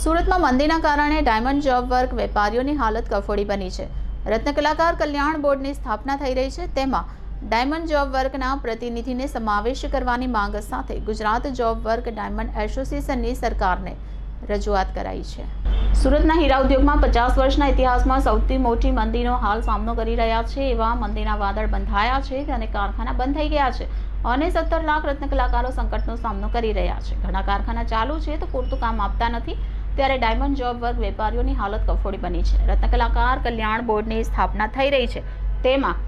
સુરતમાં મંદીના કારણે diamond job work વેપારીઓની હાલત કફોડી બની છે. રત્નકલાકાર કલ્યાણ બોર્ડની સ્થાપના થઈ રહી છે. તેમાં ડાયમંડ જોબ વર્કના પ્રતિનિધિને સમાવેશ કરવાની માંગ સાથે ગુજરાત જોબ વર્ક ડાયમંડ એસોસિએશનની સરકારને રજૂઆત કરાઈ છે. સુરતના હીરા ઉદ્યોગમાં પચાસ વર્ષના ઇતિહાસમાં સૌથી મોટી મંદીનો હાલ સામનો કરી રહ્યા છે. એવા મંદીના વાદળ બંધાયા છે અને કારખાના બંધ થઈ ગયા છે અને સત્તર લાખ રત્ન કલાકારો સંકટનો સામનો કરી રહ્યા છે. ઘણા કારખાના ચાલુ છે તો પૂરતું કામ આપતા નથી. ત્યારે ડાયમંડ જોબ વર્ક વેપારીઓની હાલત કફોડી બની છે. રત્નકલાકાર કલ્યાણ બોર્ડની સ્થાપના થઈ રહી છે. તેમાં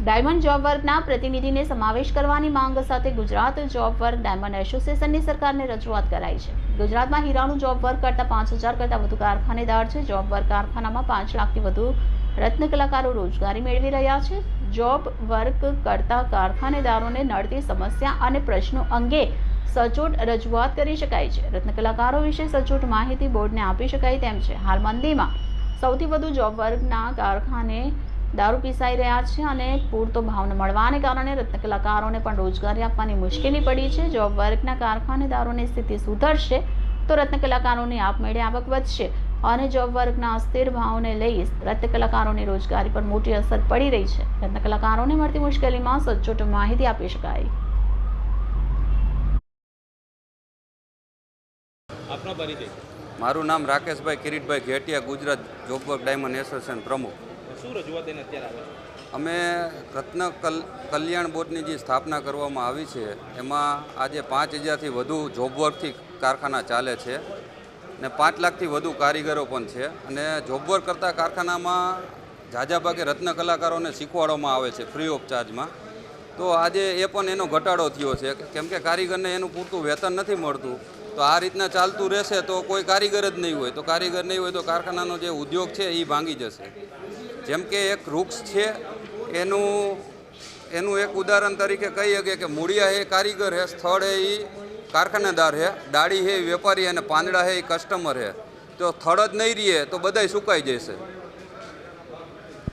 ડાયમંડ જોબ વર્કના પ્રતિનિધિને સમાવેશ કરવાની માંગ સાથે ગુજરાત જોબ વર્ક ડાયમંડ એસોસિએશનની સરકારને રજૂઆત કરાઈ છે. ગુજરાતમાં હીરાનું જોબ વર્ક કરતાં પાંચ હજાર કરતાં વધુ કારખાનેદાર છે. જોબ વર્ક કારખાનામાં પાંચ લાખથી વધુ રત્ન કલાકારો રોજગારી મેળવી રહ્યા છે. જોબ વર્ક કરતા કારખાનેદારોને નડતી સમસ્યા અને પ્રશ્નો અંગે સચોટ રજૂઆત કરી શકાય છે. રત્નકલાકારો વિશે સચોટ માહિતી બોર્ડને આપી શકાય તેમ છે. હાલ મંદીમાં સૌથી વધુ જોબ વર્ગના કારખાને દારૂ પીસાઈ રહ્યા છે અને પૂરતો ભાવ ન મળવાને કારણે રત્ન કલાકારોને પણ રોજગારી આપવાની મુશ્કેલી પડી છે. જોબ વર્ગના કારખાનેદારોની સ્થિતિ સુધરશે તો રત્ન કલાકારોની આપમેળે આવક વધશે અને જોબ વર્ગના અસ્થિર ભાવને લઈ રત્ન કલાકારોની રોજગારી પર મોટી અસર પડી રહી છે. રત્ન કલાકારોને મળતી મુશ્કેલીમાં સચોટ માહિતી આપી શકાય. આપનો પરિચય મારું નામ Rakeshbhai Kiritbhai Ghetiya Gujarat job work diamond association પ્રમુખ. શું રજૂઆત એને અત્યારે આવે? અમે રત્ન કલ કલ્યાણ બોર્ડની જે સ્થાપના કરવામાં આવી છે એમાં આજે પાંચ હજારથી વધુ જોબ વર્કથી કારખાના ચાલે છે ને પાંચ લાખથી વધુ કારીગરો પણ છે અને જોબ વર્ક કરતા કારખાનામાં ઝાઝા ભાગે રત્ન કલાકારોને શીખવાડવામાં આવે છે ફ્રી ઓફ ચાર્જમાં. તો આજે એ પણ એનો ઘટાડો થયો છે. કેમ કે કારીગરને એનું પૂરતું વેતન નથી મળતું. તો આ રીતના ચાલતું રહેશે તો કોઈ કારીગર જ નહીં હોય. તો કારીગર નહીં હોય તો કારખાનાનો જે ઉદ્યોગ છે એ ભાંગી જશે. જેમ કે એક વૃક્ષ છે, એનું એનું એક ઉદાહરણ તરીકે કહી શકીએ કે મૂળિયા એ કારીગર હે, સ્થળ હે એ કારખાનેદાર હે, ડાળી હે, વેપારી અને પાંદડા હે, એ કસ્ટમર હે. તો થળ જ નહીં રહીએ તો બધાય સુકાઈ જશે.